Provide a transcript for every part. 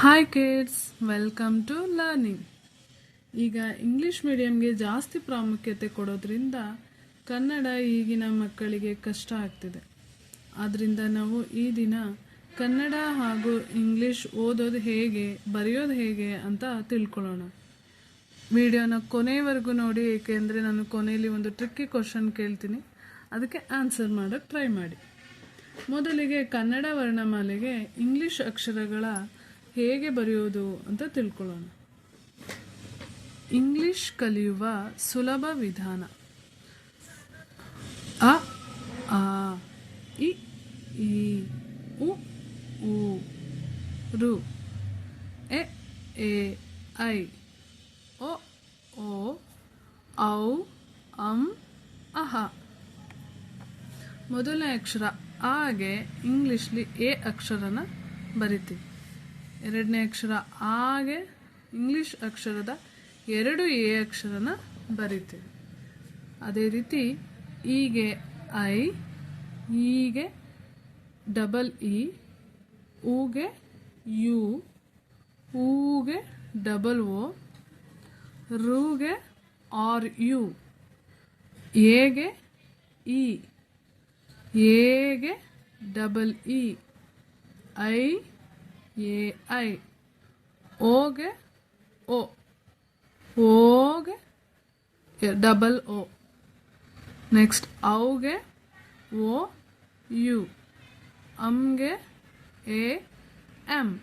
Hi kids welcome to learning ಈಗ English ಮೀಡಿಯಂಗೆ ಜಾಸ್ತಿ ಪ್ರಾಮುಖ್ಯತೆ ಕೊಡೋದ್ರಿಂದ ಕನ್ನಡ ಈಗಿನ ಮಕ್ಕಳಿಗೆ ಕಷ್ಟ ಆಗ್ತಿದೆ. ಆದ್ದರಿಂದ ನಾವು ಈ ದಿನ ಕನ್ನಡ ಹಾಗೂ ಇಂಗ್ಲಿಷ್ ಓದೋದು ಹೇಗೆ, ಬರೆಯೋದು ಹೇಗೆ ಅಂತ ತಿಳ್ಕೊಳ್ಳೋಣ. ವಿಡಿಯೋನ ಕೊನೆಯವರೆಗೂ ನೋಡಿ, ಏಕೆಂದರೆ ನಾನು ಕೊನೆಯಲ್ಲಿ ಒಂದು ಟ್ರಿಕ್ಕಿ ಕ್ವಶನ್ ಕೇಳ್ತೀನಿ. ಅದಕ್ಕೆ ಆನ್ಸರ್ ಮಾಡೋಕ್ಕೆ ಟ್ರೈ ಮಾಡಿ. ಮೊದಲಿಗೆ ಕನ್ನಡ ವರ್ಣಮಾಲೆಗೆ ಇಂಗ್ಲಿಷ್ ಅಕ್ಷರಗಳ ಹೇಗೆ ಬರೆಯೋದು ಅಂತ ತಿಳ್ಕೊಳ್ಳೋಣ. ಇಂಗ್ಲಿಷ್ ಕಲಿಯುವ ಸುಲಭ ವಿಧಾನ. ಅ, ಆ, ಇ, ಈ, ಉ ಊ ರು. ಎ ಎ, ಐ. ಒ, ಓ, ಔ, ಅಂ, ಅಹ. ಮೊದಲನೇ ಅಕ್ಷರ ಆಗೆ ಇಂಗ್ಲೀಷ್ಲಿ ಎ ಅಕ್ಷರನ ಬರಿತೀವಿ. ಎರಡನೇ ಅಕ್ಷರ ಆಗೆ ಇಂಗ್ಲಿಷ್ ಅಕ್ಷರದ ಎರಡು ಎ ಅಕ್ಷರನ ಬರಿತೀವಿ. ಅದೇ ರೀತಿ ಈಗೆ ಐ, ಈಗೆ ಡಬಲ್ ಇ, ಊಗೆ ಯು, ಊಗೆ ಡಬಲ್ ಓ, ರೂಗೆ ಆರ್ ಯು ಎಗೆ ಇ ಎಗೆ double E, I A I ಓಗೆ ಓ ಓಗೆ ಡಬಲ್ ಓ ನೆಕ್ಸ್ಟ್ ಔಗೆ ಓ ಯು ಅಮ್ಗೆ A M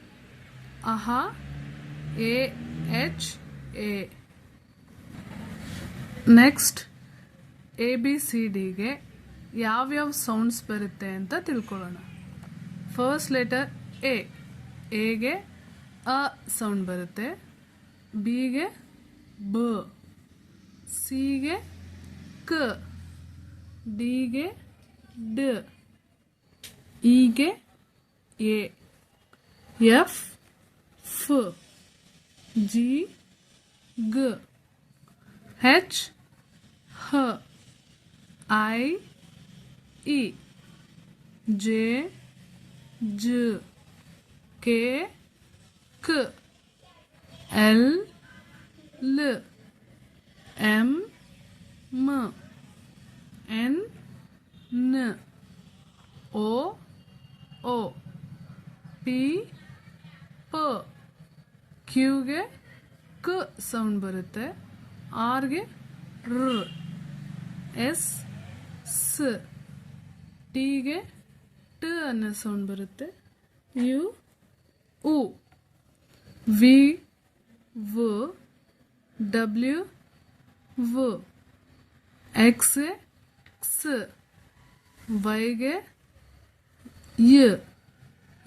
aha A H A next A B C ಡಿಗೆ ಯಾವ್ಯಾವ ಸೌಂಡ್ಸ್ ಬರುತ್ತೆ ಅಂತ ತಿಳ್ಕೊಳ್ಳೋಣ. ಫಸ್ಟ್ ಲೆಟರ್ ಎ ಎಗೆ ಅ ಸೌಂಡ್ ಬರುತ್ತೆ. ಬಿಗೆ ಬ. ಸಿಗೆ ಕ. ಡಿಗೆ ಡ. ಇಗೆ ಎ ಎಫ್ ಫ್ ಜಿ ಗ ಹೆಚ್ ಹ ಐ ಇ ಜೆ ಜ ಕೆ ಕ ಎಲ್ ಲ್ ಎಂ ಮ ಎನ್ನ ಓ ಓ ಪಿ ಪ ಕ್ಯೂಗೆ ಕ ಸೌಂಡ್ ಬರುತ್ತೆ ಆರ್ಗೆ ರ್ ಎಸ್ ಸ್ ಟಿಗೆ ಟ ಅನ್ನೋ ಸೌಂಡ್ ಬರುತ್ತೆ ಯು ಉ W. ವ X. X. Y. ಗೆ Y.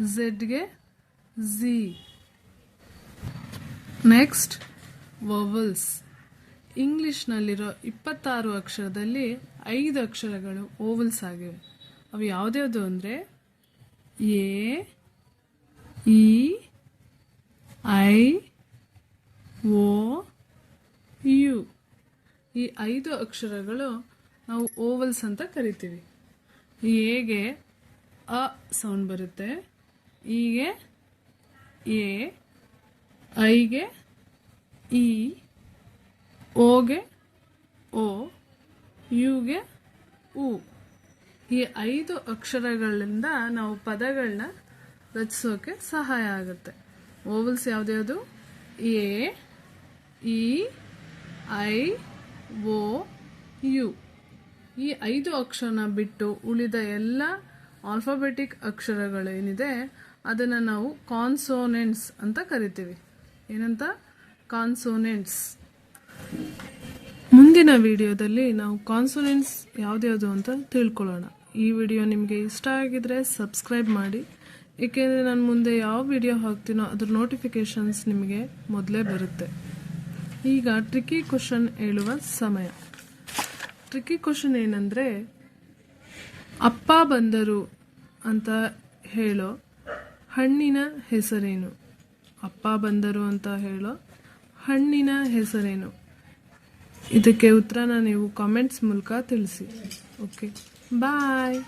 Z. ಗೆ Z. ನೆಕ್ಸ್ಟ್ ವವಲ್ಸ್ ಇಂಗ್ಲಿಷ್ನಲ್ಲಿರೋ ಇಪ್ಪತ್ತಾರು ಅಕ್ಷರದಲ್ಲಿ ಐದು ಅಕ್ಷರಗಳು ಓವಲ್ಸ್ ಆಗಿವೆ. ಅವು ಯಾವುದ್ಯಾವುದು ಅಂದರೆ A E I O U ಈ ಐದು ಅಕ್ಷರಗಳು ನಾವು ಓವಲ್ಸ್ ಅಂತ ಕರಿತೀವಿ. ಎಗೆ ಅ ಸೌಂಡ್ ಬರುತ್ತೆ. ಈಗೆ ಎ, ಐಗೆ ಇ, ಓಗೆ ಓ, ಯುಗೆ ಉ. ಈ ಐದು ಅಕ್ಷರಗಳಿಂದ ನಾವು ಪದಗಳನ್ನ ರಚಿಸೋಕೆ ಸಹಾಯ ಆಗುತ್ತೆ. Vowels ಯಾವುದ್ಯಾವುದು A, E, I, O, U. ಈ ಐದು ಅಕ್ಷರನ ಬಿಟ್ಟು ಉಳಿದ ಎಲ್ಲ ಆಲ್ಫಾಬೆಟಿಕ್ ಅಕ್ಷರಗಳೇನಿದೆ, ಅದನ್ನು ನಾವು ಕಾನ್ಸೋನೆಂಟ್ಸ್ ಅಂತ ಕರಿತೀವಿ. ಏನಂತ? ಕಾನ್ಸೋನೆಂಟ್ಸ್. ಮುಂದಿನ ವಿಡಿಯೋದಲ್ಲಿ ನಾವು ಕಾನ್ಸೋನೆಂಟ್ಸ್ ಯಾವ್ದ್ಯಾವುದು ಅಂತ ತಿಳ್ಕೊಳ್ಳೋಣ. ಈ ವಿಡಿಯೋ ನಿಮಗೆ ಇಷ್ಟ ಆಗಿದ್ರೆ ಸಬ್ಸ್ಕ್ರೈಬ್ ಮಾಡಿ. ಏಕೆಂದರೆ ನಾನು ಮುಂದೆ ಯಾವ ವಿಡಿಯೋ ಹಾಕ್ತೀನೋ ಅದ್ರ ನೋಟಿಫಿಕೇಶನ್ಸ್ ನಿಮಗೆ ಮೊದಲೇ ಬರುತ್ತೆ. ಈಗ ಟ್ರಿಕಿ ಕ್ವಶನ್ ಹೇಳುವ ಸಮಯ. ಟ್ರಿಕಿ ಕ್ವಶನ್ ಏನಂದರೆ, ಅಪ್ಪ ಬಂದರು ಅಂತ ಹೇಳೋ ಹಣ್ಣಿನ ಹೆಸರೇನು? ಅಪ್ಪ ಬಂದರು ಅಂತ ಹೇಳೋ ಹಣ್ಣಿನ ಹೆಸರೇನು? ಇದಕ್ಕೆ ಉತ್ತರನ ನೀವು ಕಾಮೆಂಟ್ಸ್ ಮೂಲಕ ತಿಳಿಸಿ. Okay bye